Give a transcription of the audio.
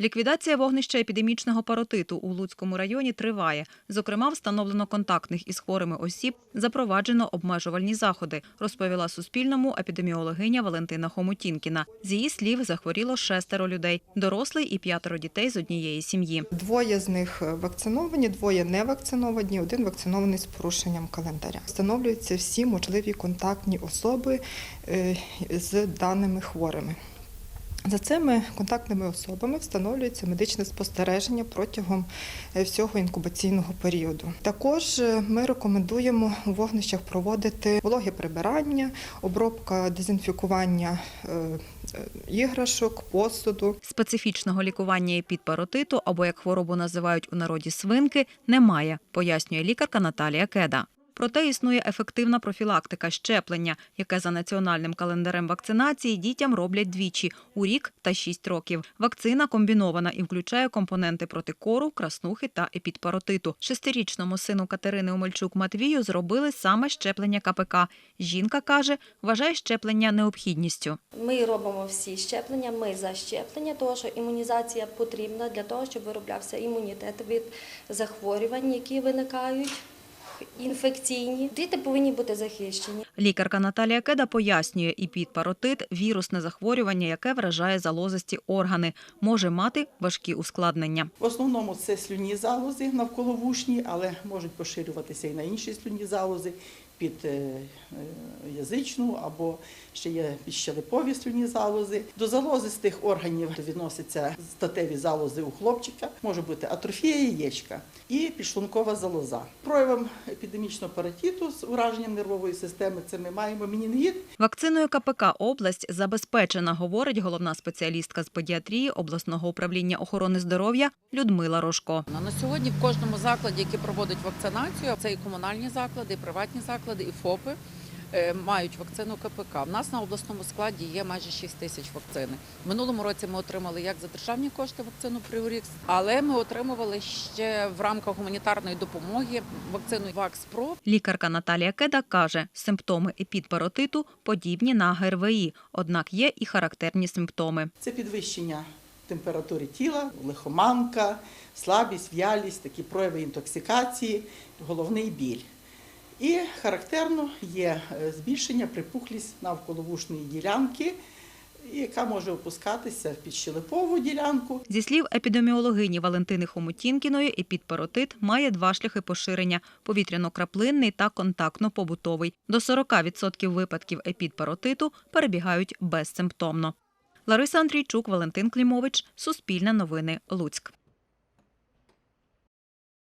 Ліквідація вогнища епідемічного паротиту у Луцькому районі триває. Зокрема, встановлено контактних із хворими осіб, запроваджено обмежувальні заходи, розповіла Суспільному епідеміологиня Валентина Хомутінкіна. З її слів, захворіло шестеро людей – дорослий і п'ятеро дітей з однієї сім'ї. Двоє з них вакциновані, двоє не вакциновані, один вакцинований з порушенням календаря. Встановлюються всі можливі контактні особи е, з даними хворими. За цими контактними особами встановлюється медичне спостереження протягом е, всього інкубаційного періоду. Також е, ми рекомендуємо у вогнищах проводити вологе прибирання, обробка дезінфікування е, іграшок, посуду. Специфічного лікування епідпаротиту, або як хворобу називають у народі свинки, немає, пояснює лікарка Наталія Кеда. Проте існує ефективна профілактика щеплення, яке за національним календарем вакцинації дітям роблять двічі у рік та 6 років. Вакцина комбінована і включає компоненти проти кору, краснухи та епідпаротиту. Шестирічному сину Катерини Омельчук Матвію зробили саме щеплення КПК. Жінка каже, вважає щеплення необхідністю. Ми робимо всі щеплення, ми за щеплення, тому що імунізація потрібна для того, щоб вироблявся імунітет від захворювань, які виникають. Інфекційні діти повинні бути захищені. Лікарка Наталія Кеда пояснює, і підпаротит – вірусне захворювання, яке вражає залозисті органи, може мати важкі ускладнення. В основному це слюні залози навколовушні, але можуть поширюватися і на інші слюні залози під е, е, язичну або ще є підщелепові слюнні залози. До залозистих органів відносяться статеві залози у хлопчика, може бути атрофія яєчка і підшлункова залоза. Проявом епідемічного паратиту з ураженням нервової системи це ми маємо мінінгіт, Вакциною КПК область забезпечена, говорить головна спеціалістка з педіатрії обласного управління охорони здоров'я Людмила Рожко. На сьогодні в кожному закладі, який проводить вакцинацію, це і комунальні заклади, і приватні заклади, і ФОПи е, мають вакцину КПК. У нас на обласному складі є майже 6 тисяч вакцини. В минулому році ми отримали як за державні кошти вакцину Приорікс, але ми отримували ще в рамках гуманітарної допомоги вакцину ВаксПро. Лікарка Наталія Кеда каже, симптоми епідпаротиту подібні на ГРВІ, однак є і характерні симптоми. Це підвищення температури тіла, лихоманка, слабість, в'ялість, такі прояви інтоксикації, головний біль. І характерно є е, збільшення, припухлість навколовушної ділянки, яка може опускатися в підщелепову ділянку. Зі слів епідеміологині Валентини Хомутінкіної, епідпаротит має два шляхи поширення – повітряно-краплинний та контактно-побутовий. До 40% випадків епідпаротиту перебігають безсимптомно. Лариса Андрійчук, Валентин Клімович, Суспільне новини, Луцьк.